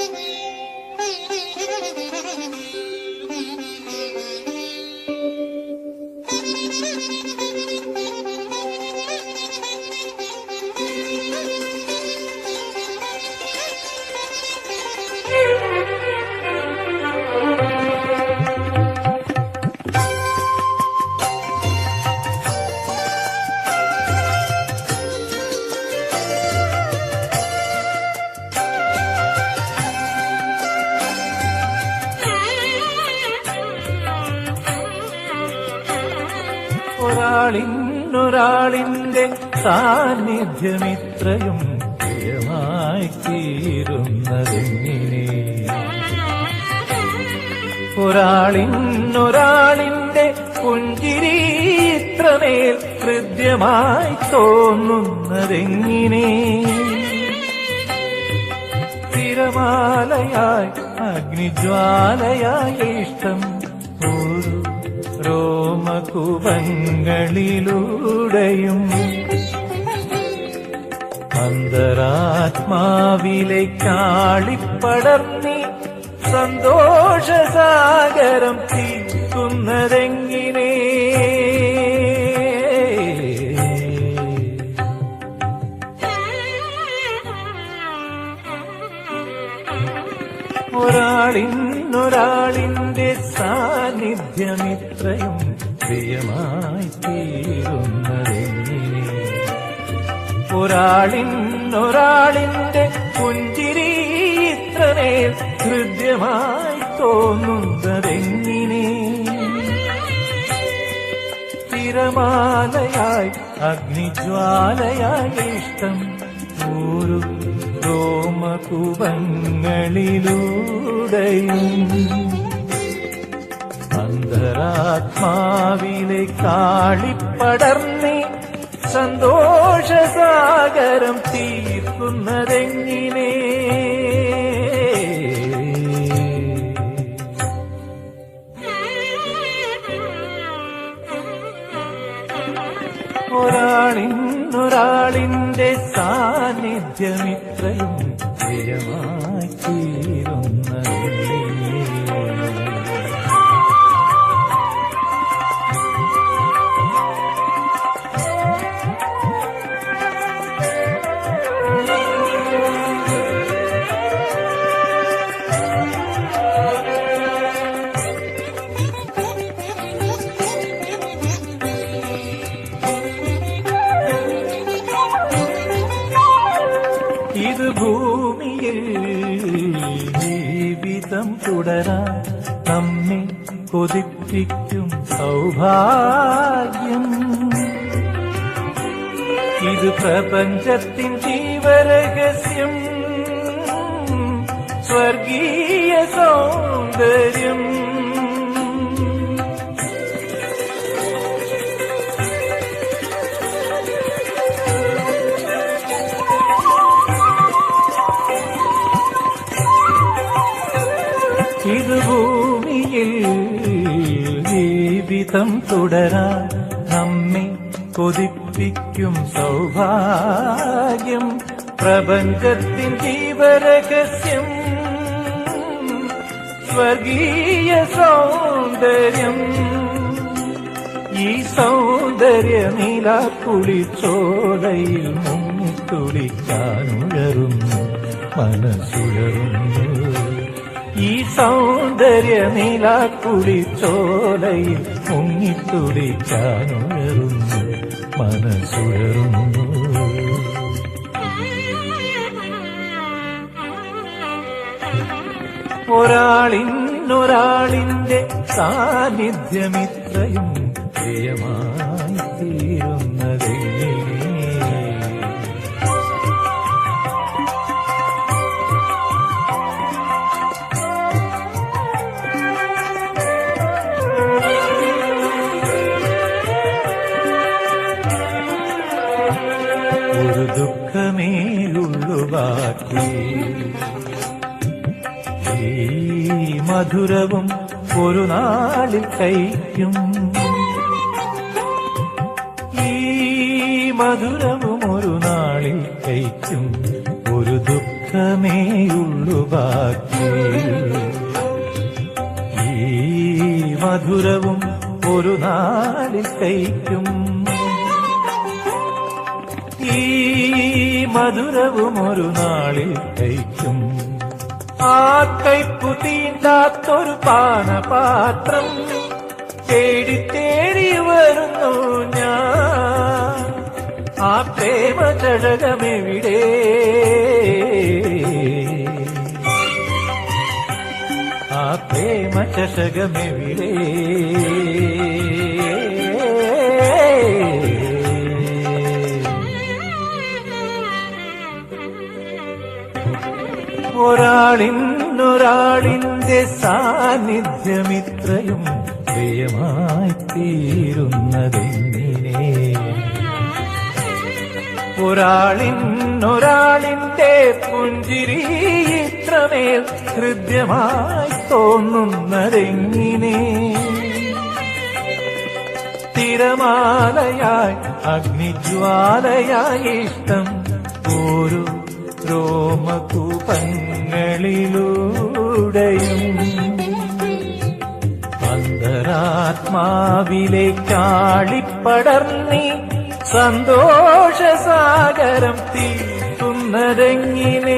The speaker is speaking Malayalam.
Thank you. ഒരാളിനൊരാളിന്റെ സാന്നിധ്യമിത്രയും പ്രിയമായി തീരുന്നതെങ്ങനെ ഒരാളിന്നൊരാളിന്റെ പുഞ്ചിരി ഇത്രമേൽ ഹൃദ്യമായി തോന്നുന്നതെങ്ങനെ തിരമാലയായി അഗ്നിജ്വാലയായി ഇഷ്ടം രോമകുപങ്ങളിലൂടെയും അന്തരാത്മാവിലെ കാളിപ്പടർന്നി സന്തോഷസാഗരം തീർക്കുന്നതെങ്ങനെ ഒരാളിനൊരാളിന്റെ സാന്നിധ്യമിത്രയും പ്രിയമായി തീരുന്നതെങ്ങനെ ഒരാളിനൊരാളിന്റെ പുഞ്ചിരി ഇത്രമേൽ ഹൃദ്യമായി തോന്നുന്നതെങ്ങനെ? തിരമാലയായി അഗ്നിജ്വാലയായി ഇഷ്ടം ഒരു രോമകുപങ്ങളിലൂടെയും. അന്തരാത്മാവിലെ കാളിപ്പടർന്നി സന്തോഷസാഗരം തീർക്കുന്നതെങ്ങിനെ? ഒരാളിന്നൊരാളിന്റെ സാന്നിധ്യമിത്രയും പ്രിയമായി തുടരാൻ നമ്മെ കൊതിപ്പിക്കും സൗഭാഗ്യം. ഇത് പ്രപഞ്ചത്തിൻ ജീവരഹസ്യം സ്വർഗീയ സൗന്ദര്യം. ഭൂമിയിൽ ജീവിതം തുടരാൻ നമ്മെ കൊതിപ്പിക്കും സൗഭാഗ്യം. പ്രപഞ്ചത്തിൻ ജീവരഹസ്യം സ്വർഗീയ സൗന്ദര്യം. ഈ സൗന്ദര്യ നീലാക്കുളിച്ചോലയിൽ മുങ്ങിത്തുടിക്കാനുഴറുന്നു മനസ്സുഴറുന്നു. ഈ സൗന്ദര്യ നീലാക്കുളിച്ചോലയിൽ മുങ്ങിത്തുടിക്കാനുഴറുന്നു മനസ്സുയറുന്നു ഒരാളിനൊരാളിന്റെ സാന്നിധ്യമിത്രയും പ്രിയമായി ഒരു ദുഃഖമേ ഉള്ളു ബാക്കി ഈ മധുരവും ഒരു നാളിൽ കഴിക്കും. ഈ മധുരവും ഒരു നാളിൽ കഴിക്കും. ഒരു ദുഃഖമേയുള്ളു ബാക്കി ഈ മധുരവും ഒരു നാളിൽ കഴിക്കും. ഈ മധുരവും ഒരു നാളിൽ കഴിക്കും. ആ കൈപ്പു തീണ്ടാത്തൊരു പാനപാത്രം തേടി വരുന്നു ഞാൻ. ആ പ്രേമ ചഴകമെവിടെ ആ പ്രേമ ചഷകമെവിടെ ഒരാളിനൊരാളിന്റെ സാന്നിധ്യമിത്രയും പ്രിയമായി തീരുന്നതെന്നിനെ ഒരാളിന്നൊരാളിന്റെ പുഞ്ചിരി ഇത്രമേൽ ഹൃദ്യമായി തോന്നുന്നതെങ്ങിനെ തിരമാലയായി അഗ്നിജ്വാലയായി ഇഷ്ടം ഓരോ അന്തരാത്മാവിലെ ചാളിപ്പടർന്നി സന്തോഷസാഗരം തീർക്കുന്നതെങ്ങിനേ